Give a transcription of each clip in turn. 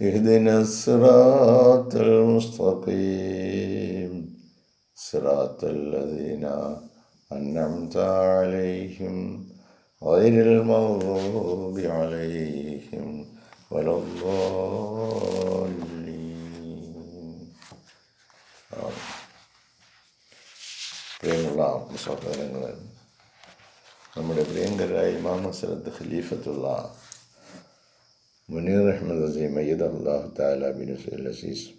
اهدنا الصراط المستقيم صراط الذين أنعمت عليهم غير المغضوب عليهم ولا الضالين آمين. പ്രിയമുള്ള സഹോദരങ്ങളെ നമ്മുടെ പ്രിയങ്കരായ ഇമാം മസലത്ത് ഖലീഫത്തുള്ള മുനീർ അഹമ്മദ് അസീം മയ്യദ് അള്ളാഹു താല ബിനുസുൽ അസീസ്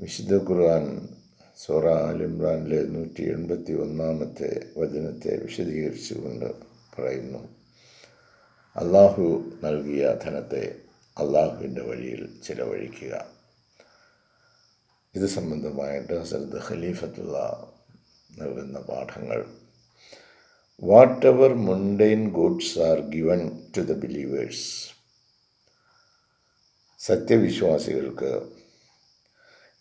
വിശുദ്ധ ഖുർആൻ സോറ ആൽ ഇമ്രാനിലെ നൂറ്റി എൺപത്തി ഒന്നാമത്തെ വചനത്തെ വിശദീകരിച്ചുകൊണ്ട് പറയുന്നു. അള്ളാഹു നൽകിയ ധനത്തെ അള്ളാഹുവിന്റെ വഴിയിൽ ചിലവഴിക്കുക. ഇത് സംബന്ധമായിട്ട് ഹസരത്ത് ഖലീഫത്തുള്ള നൽകുന്ന പാഠങ്ങൾ whatever mundane goods are given to the believers സത്യവിശ്വാസികൾക്ക്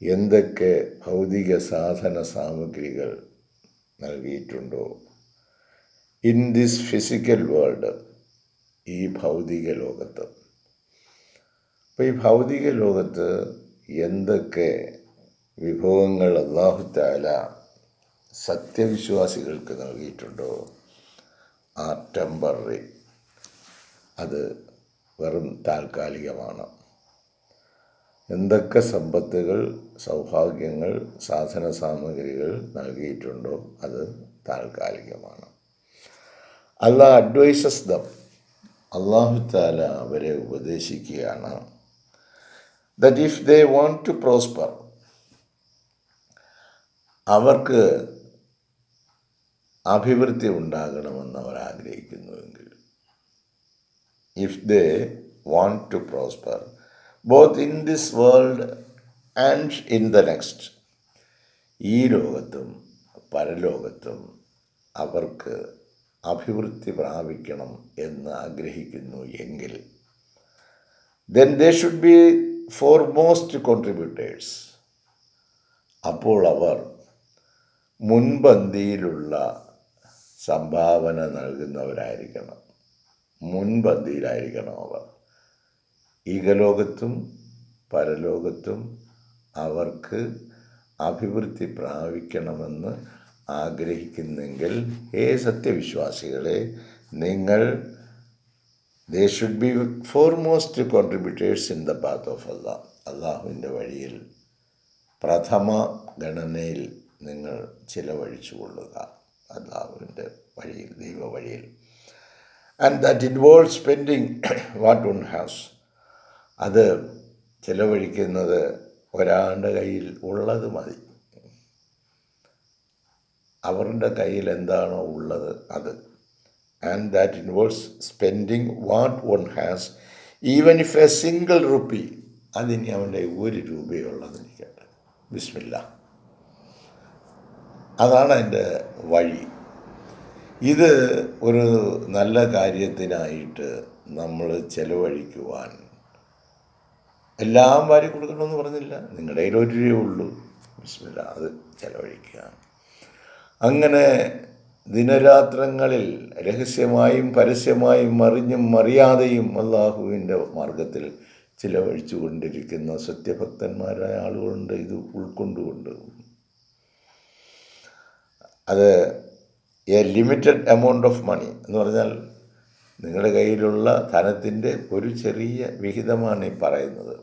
എന്തൊക്കെ ഭൗതിക സാധന സാമഗ്രികൾ നൽകിയിട്ടുണ്ടോ? ഇൻ ദിസ് ഫിസിക്കൽ വേൾഡ് ഈ ഭൗതിക ലോകത്ത്. അപ്പോൾ ഈ ഭൗതിക ലോകത്ത് എന്തൊക്കെ വിഭവങ്ങൾ അള്ളാഹുത്താല സത്യവിശ്വാസികൾക്ക് നൽകിയിട്ടുണ്ടോ? ടെമ്പററി. അത് വെറും താൽക്കാലികമാണ്. എന്തൊക്കെ സമ്പത്തുകൾ സൗഭാഗ്യങ്ങൾ സാധന സാമഗ്രികൾ നൽകിയിട്ടുണ്ടോ അത് താൽക്കാലികമാണ്. അല്ല അഡ്വൈസസ് ദം. അള്ളാഹു താല അവരെ ഉപദേശിക്കുകയാണ്. That if they want to prosper അവർക്ക് അഭിവൃദ്ധി ഉണ്ടാകണമെന്ന് അവർ ആഗ്രഹിക്കുന്നുവെങ്കിൽ if they want to prosper both in this world and in the next ഈ ലോകത്തും പരലോകത്തും അവർക്ക് അഭിവൃദ്ധി പ്രാപിക്കണം എന്ന് ആഗ്രഹിക്കുന്നു എങ്കിൽ then they should be foremost contributors അപ്പോൾ അവർ മുൻപന്തിയിലുള്ള സംഭാവന നൽകുന്നവരായിരിക്കണം. മുൻപന്തിയിലായിരിക്കണം അവർ. ഈകലോകത്തും പരലോകത്തും അവർക്ക് അഭിവൃദ്ധി പ്രാപിക്കണമെന്ന് ആഗ്രഹിക്കുന്നെങ്കിൽ ഹേ സത്യവിശ്വാസികളെ നിങ്ങൾ they should be foremost contributors in the path of Allah അള്ളാഹുവിന്റെ വഴിയിൽ പ്രഥമ ഗണനയിൽ നിങ്ങൾ ചിലവഴിച്ചു കൊള്ളുക. അള്ളാഹുവിന്റെ വഴിയിൽ ദൈവ വഴിയിൽ and that involve spending what one has അത് ചിലവഴിക്കുന്നത് ഒരാളുടെ കയ്യിൽ ഉള്ളത് മതി. അവരുടെ കയ്യിൽ എന്താണോ ഉള്ളത് അത്. And that involves spending what one has even if a single rupee അതിനി അവന്റെ ഒരു രൂപയുള്ളതെനിക്കട്ടെ ബിസ്മില്ല. അതാണ് അതിന്റെ വഴി. ഇത് ഒരു നല്ല കാര്യത്തിനായിട്ട് നമ്മൾ ചെലവഴിക്കുവാൻ എല്ലാം വാരി കൊടുക്കണമെന്ന് പറഞ്ഞില്ല. നിങ്ങളുടെ കയ്യിൽ ഒരു രൂപയേ ഉള്ളൂ. ബിസ്മില്ല അത് ചെലവഴിക്കുക. അങ്ങനെ ദിനരാത്രങ്ങളിൽ രഹസ്യമായും പരസ്യമായും മറിഞ്ഞും മറിയാതെയും അള്ളാഹുവിന്റെ മാർഗത്തിൽ ചിലവഴിച്ചു കൊണ്ടിരിക്കുന്ന സത്യഭക്തന്മാരായ ആളുകളുണ്ട്. ഇത് ഉൾക്കൊണ്ടുകൊണ്ട് അത് a limited amount of money എന്ന് പറഞ്ഞാൽ നിങ്ങളുടെ കയ്യിലുള്ള ധനത്തിന്റെ ഒരു ചെറിയ വിഹിതമാണ് ഈ പറയുന്നത്.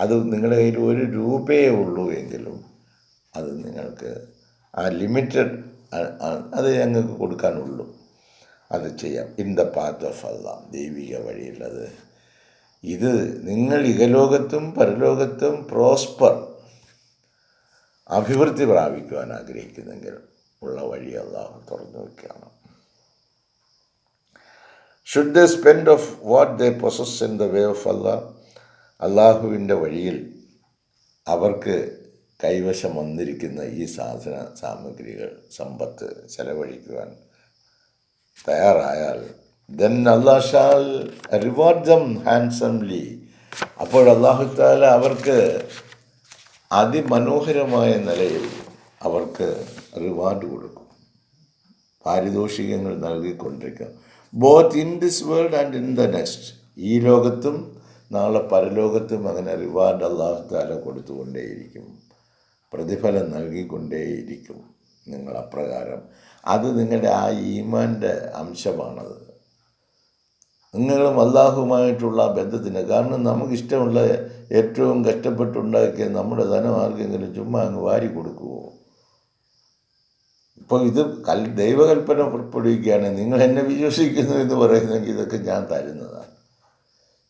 അത് നിങ്ങളുടെ കയ്യിൽ ഒരു രൂപയേ ഉള്ളൂ എങ്കിലും അത് നിങ്ങൾക്ക് ആ ലിമിറ്റഡ് അത് ഞങ്ങൾക്ക് കൊടുക്കാനുള്ളൂ. അത് ചെയ്യാം. ഇൻ ദ പാത്ത് ഓഫ് അല്ല ദൈവിക വഴിയുള്ളത്. ഇത് നിങ്ങൾ ഇഹലോകത്തും പരലോകത്തും പ്രോസ്പർ അഭിവൃദ്ധി പ്രാപിക്കുവാൻ ആഗ്രഹിക്കുന്നെങ്കിൽ ഉള്ള വഴി അള്ളാഹു തുറന്നു വയ്ക്കുകയാണ് should the spend of what the process in the way of Allah അള്ളാഹുവിന്റെ വഴിയിൽ അവർക്ക് കൈവശം വന്നിരിക്കുന്ന ഈ സാധന സാമഗ്രികൾ സമ്പത്ത് ചെലവഴിക്കുവാൻ തയ്യാറായാൽ then Allah shall reward them handsomely അപ്പോൾ അള്ളാഹുത്താല അവർക്ക് അതിമനോഹരമായ നിലയിൽ അവർക്ക് റിവാർഡ് കൊടുക്കും. പാരിതോഷികങ്ങൾ നൽകിക്കൊണ്ടിരിക്കുക. Both in this world and in the next ഈ ലോകത്തും നാളെ പരലോകത്തും അങ്ങനെ റിവാർഡ് അള്ളാഹുത്താല കൊടുത്തുകൊണ്ടേയിരിക്കും. പ്രതിഫലം നൽകിക്കൊണ്ടേയിരിക്കും നിങ്ങൾ അപ്രകാരം അത് നിങ്ങളുടെ ആ ഈമാന്റെ അംശമാണത്. നിങ്ങളും അള്ളാഹുമായിട്ടുള്ള ബന്ധത്തിന്. കാരണം നമുക്കിഷ്ടമുള്ള ഏറ്റവും കഷ്ടപ്പെട്ടുണ്ടാക്കിയ നമ്മുടെ ധനം ആർക്കെങ്കിലും ചുമ്മാ അങ്ങ് വാരി കൊടുക്കുമോ ഇപ്പോൾ ഇത് കൽ ദൈവകൽപ്പന പുറപ്പെടുവിക്കുകയാണ് നിങ്ങൾ എന്നെ വിശ്വസിക്കുന്നു എന്ന് പറയുന്നെങ്കിൽ ഇതൊക്കെ ഞാൻ തരുന്നതാണ്.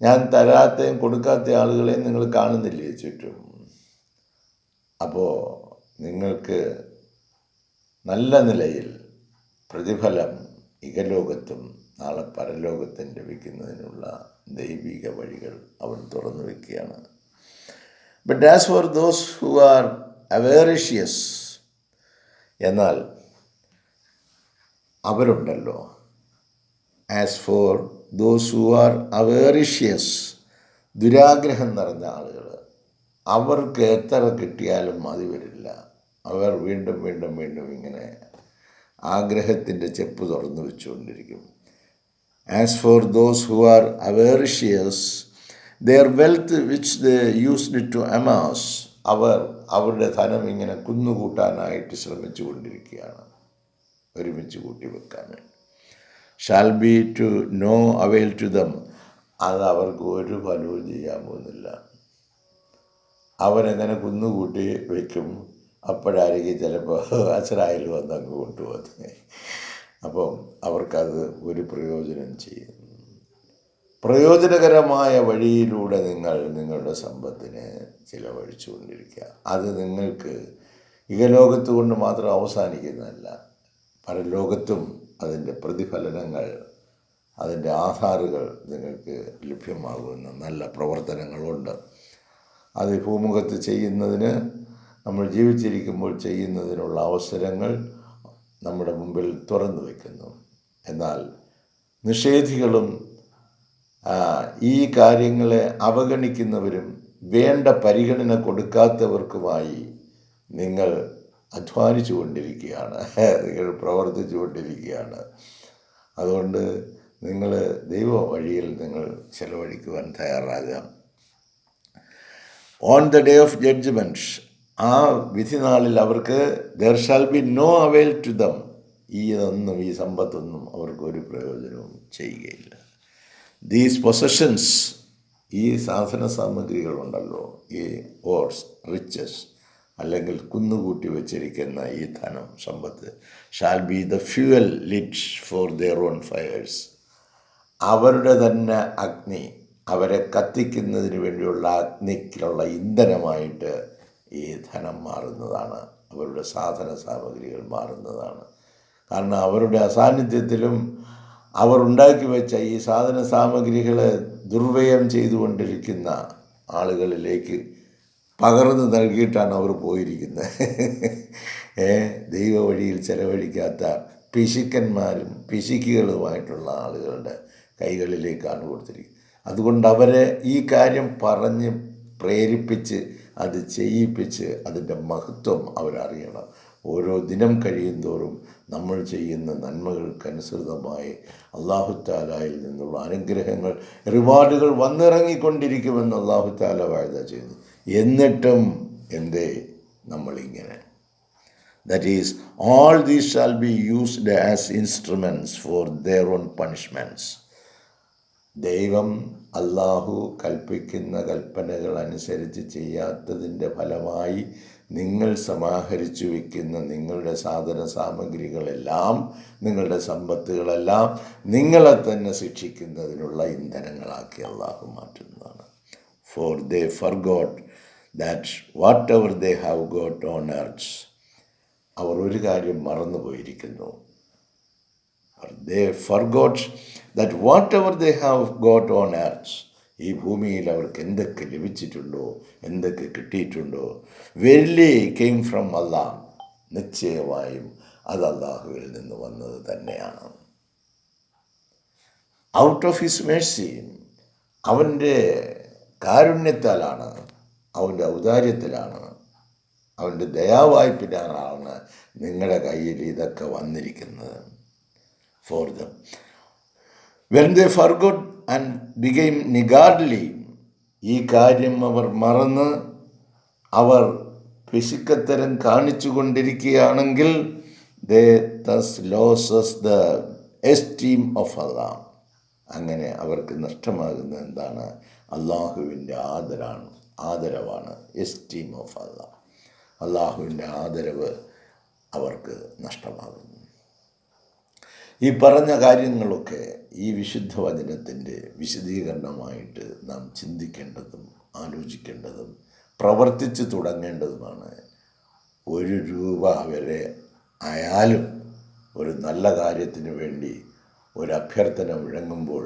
ഞാൻ തരാത്തയും കൊടുക്കാത്ത ആളുകളെയും നിങ്ങൾ കാണുന്നില്ലേ ചുറ്റും? അപ്പോൾ നിങ്ങൾക്ക് നല്ല നിലയിൽ പ്രതിഫലം ഇകലോകത്തും നാളെ പരലോകത്തെ ലഭിക്കുന്നതിനുള്ള ദൈവിക വഴികൾ അവൻ തുറന്നു വയ്ക്കുകയാണ് but as for those who are avaricious എന്നാൽ അവരുണ്ടല്ലോ. As for those who are avaricious ദുരാഗ്രഹം നിറഞ്ഞ ആളുകൾ അവർക്ക് എത്ര കിട്ടിയാലും മതി വരില്ല. അവർ വീണ്ടും വീണ്ടും വീണ്ടും ഇങ്ങനെ ആഗ്രഹത്തിന്റെ ചെപ്പ് തുറന്നു വെച്ചുകൊണ്ടിരിക്കും. As for those who are avaricious, their wealth which they used to amass, അവർ അവരുടെ ധനം ഇങ്ങനെ കുന്നുകൂട്ടാനായിട്ട് ശ്രമിച്ചു കൊണ്ടിരിക്കുകയാണ് ഒരുമിച്ച് കൂട്ടി വെക്കാൻ shall be to no avail to them അത് അവർക്ക് ഒരു ഫലവും ചെയ്യാൻ പോകുന്നില്ല. അവരങ്ങനെ കുന്നുകൂട്ടി വയ്ക്കും? അപ്പോഴായിരിക്കും ചിലപ്പോൾ അച്ഛനായാലും വന്ന് അങ്ങ് കൊണ്ടുപോകുന്നത്. അപ്പം അവർക്കത് ഒരു പ്രയോജനം ചെയ്യും. പ്രയോജനകരമായ വഴിയിലൂടെ നിങ്ങൾ നിങ്ങളുടെ സമ്പത്തിനെ ചിലവഴിച്ചു കൊണ്ടിരിക്കുക അത് നിങ്ങൾക്ക് ഇഹലോകത്ത് കൊണ്ട് മാത്രം അവസാനിക്കുന്നതല്ല പരലോകത്തും അതിന്റെ പ്രതിഫലനങ്ങൾ അതിന്റെ ആധാറുകൾ നിങ്ങൾക്ക് ലഭ്യമാകുന്ന നല്ല പ്രവർത്തനങ്ങളുണ്ട്. അത് ഭൂമുഖത്ത് ചെയ്യുന്നതിന് നമ്മൾ ജീവിച്ചിരിക്കുമ്പോൾ ചെയ്യുന്നതിനുള്ള അവസരങ്ങൾ നമ്മുടെ മുമ്പിൽ തുറന്നു വയ്ക്കുന്നു എന്നാൽ നിഷേധികളും ഈ കാര്യങ്ങളെ അവഗണിക്കുന്നവരും വേണ്ട പരിഗണന കൊടുക്കാത്തവർക്കുമായി നിങ്ങൾ അധ്വാനിച്ചു കൊണ്ടിരിക്കുകയാണ്. നിങ്ങൾ പ്രവർത്തിച്ചു കൊണ്ടിരിക്കുകയാണ്. അതുകൊണ്ട് നിങ്ങൾ ദൈവ വഴിയിൽ നിങ്ങൾ ചെലവഴിക്കുവാൻ തയ്യാറാകാം. On the day of judgment ആ വിധി നാളിൽ അവർക്ക് there shall be no avail to them ഈ ഇതൊന്നും ഈ സമ്പത്തൊന്നും അവർക്ക് ഒരു പ്രയോജനവും ചെയ്യുകയില്ല. ദീസ് പൊസഷൻസ് ഈ സാധന സാമഗ്രികളുണ്ടല്ലോ ഈ ഓർസ് റിച്ചസ് അല്ലെങ്കിൽ കുന്നുകൂട്ടി വെച്ചിരിക്കുന്ന ഈ ധനം സമ്പത്ത് shall be the fuel lit for their own fires അവരുടെ തന്നെ അഗ്നി അവരെ കത്തിക്കുന്നതിന് വേണ്ടിയുള്ള അഗ്നിക്കുള്ള ഇന്ധനമായിട്ട് ഈ ധനം മാറുന്നതാണ് അവരുടെ സാധന സാമഗ്രികൾ മാറുന്നതാണ്. കാരണം അവരുടെ അസാന്നിധ്യത്തിലും അവർ ഉണ്ടാക്കി വെച്ച ഈ സാധന സാമഗ്രികളെ ദുർവ്യയം ചെയ്തുകൊണ്ടിരിക്കുന്ന ആളുകളിലേക്ക് പകർന്നു നൽകിയിട്ടാണ് അവർ പോയിരിക്കുന്നത്. ഏ ദൈവ വഴിയിൽ ചെലവഴിക്കാത്ത പിശുക്കന്മാരും പിശുക്കുകളുമായിട്ടുള്ള ആളുകളുടെ കൈകളിലേക്കാണ് കൊടുത്തിരിക്കുന്നത്. അതുകൊണ്ട് അവരെ ഈ കാര്യം പറഞ്ഞ് പ്രേരിപ്പിച്ച് അത് ചെയ്യിപ്പിച്ച് അതിന്റെ മഹത്വം അവരറിയണം. ഓരോ ദിനം കഴിയും തോറും നമ്മൾ ചെയ്യുന്ന നന്മകൾക്കനുസൃതമായി അള്ളാഹുത്താലായിൽ നിന്നുള്ള അനുഗ്രഹങ്ങൾ റിവാർഡുകൾ വന്നിറങ്ങിക്കൊണ്ടിരിക്കുമെന്ന് അള്ളാഹുത്താല വായത ചെയ്യുന്നു. എന്നിട്ടും എന്തേ? നമ്മളിങ്ങനെ. That is all these shall be used as instruments for their own punishments ദൈവം അള്ളാഹു കൽപ്പിക്കുന്ന കൽപ്പനകൾ അനുസരിച്ച് ചെയ്യാത്തതിന്റെ ഫലമായി നിങ്ങൾ സമാഹരിച്ചു വയ്ക്കുന്ന നിങ്ങളുടെ സാധന സാമഗ്രികളെല്ലാം നിങ്ങളുടെ സമ്പത്തുകളെല്ലാം നിങ്ങളെ തന്നെ ശിക്ഷിക്കുന്നതിനുള്ള ഇന്ധനങ്ങളാക്കി അള്ളാഹു മാറ്റുന്നതാണ്. For they forgot that whatever they have got on earths അവർ ഒരു കാര്യം മറന്നു പോയിരിക്കുന്നു they forgot that whatever they have got on earths ഈ ഭൂമിയിൽ അവർക്ക് എന്തൊക്കെ ലഭിച്ചിട്ടുണ്ടോ എന്തൊക്കെ കിട്ടിയിട്ടുണ്ടോ വെല്ലി കെയിം ഫ്രം അള്ളാഹ് നിശ്ചയമായും അത് അള്ളാഹുവിൽ നിന്ന് വന്നത് തന്നെയാണ്. ഔട്ട് ഓഫ് ഹിസ് മേഴ്സി അവന്റെ കാരുണ്യത്താലാണ് അവന്റെ ഔദാര്യത്തിലാണ് അവന്റെ ദയാവായ്പിനാണ് നിങ്ങളുടെ കയ്യിൽ ഇതൊക്കെ വന്നിരിക്കുന്നത്. For them when they forgot and became niggardly ഈ കാര്യം അവർ മറന്ന് അവർ പിശുക്കത്തരം കാണിച്ചു കൊണ്ടിരിക്കുകയാണെങ്കിൽ they thus loses the esteem of Allah അങ്ങനെ അവർക്ക് നഷ്ടമാകുന്ന എന്താണ്? അള്ളാഹുവിന്റെ ആദരാണ് ആദരവാണ് എസ്റ്റീം ഓഫ് അള്ളാഹ് അള്ളാഹുവിന്റെ ആദരവ് അവർക്ക് നഷ്ടമാകുന്നു. ഈ പറഞ്ഞ കാര്യങ്ങളൊക്കെ ഈ വിശുദ്ധ വചനത്തിന്റെ വിശദീകരണമായിട്ട് നാം ചിന്തിക്കേണ്ടതും ആലോചിക്കേണ്ടതും പ്രവർത്തിച്ച് തുടങ്ങേണ്ടതുമാണ്. ഒരു രൂപ വരെ ആയാലും ഒരു നല്ല കാര്യത്തിന് വേണ്ടി ഒരു അഭ്യർത്ഥന മുഴങ്ങുമ്പോൾ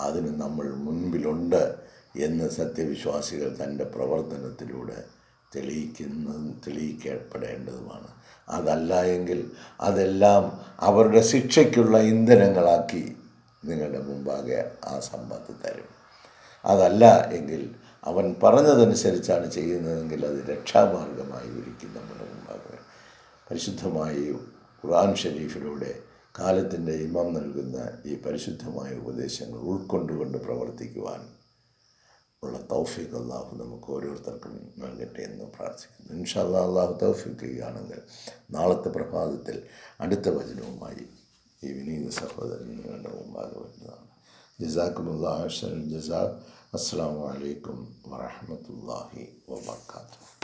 അതിന് നമ്മൾ മുൻപിലുണ്ട് എന്ന് സത്യവിശ്വാസികൾ തന്റെ പ്രവർത്തനത്തിലൂടെ തെളിയിക്കുന്നതും തെളിയിക്കപ്പെടേണ്ടതുമാണ് അതല്ല എങ്കിൽ അതെല്ലാം അവരുടെ ശിക്ഷയ്ക്കുള്ള ഇന്ധനങ്ങളാക്കി നിങ്ങളുടെ മുമ്പാകെ ആ സമ്പത്ത് തരും. അതല്ല എങ്കിൽ അവൻ പറഞ്ഞതനുസരിച്ചാണ് ചെയ്യുന്നതെങ്കിൽ അത് രക്ഷാമാർഗമായി ഒരിക്കലും നമ്മുടെ മുമ്പാകെ. പരിശുദ്ധമായി ഖുർആൻ ഷരീഫിലൂടെ കാലത്തിന്റെ ഇമാം നൽകുന്ന ഈ പരിശുദ്ധമായ ഉപദേശങ്ങൾ ഉൾക്കൊണ്ടുകൊണ്ട് പ്രവർത്തിക്കുവാൻ ഉള്ള തൗഫീഖ് അള്ളാഹു നമുക്ക് ഓരോരുത്തർക്കും നൽകട്ടെ എന്ന് പ്രാർത്ഥിക്കുന്നു. ഇൻഷാല്ലാ അള്ളാഹു തൗഫീഖ് ചെയ്യുകയാണെങ്കിൽ നാളത്തെ പ്രഭാതത്തിൽ അടുത്ത വചനവുമായി ഈ വിനീത സഹോദരൻ നിങ്ങളുടെ മുമ്പാകെ വരുന്നതാണ് ജസാക്കുമുല്ലാ ജസാ. അസ്സാം വലൈക്കും വറഹമത്തല്ലാഹി വാത്തു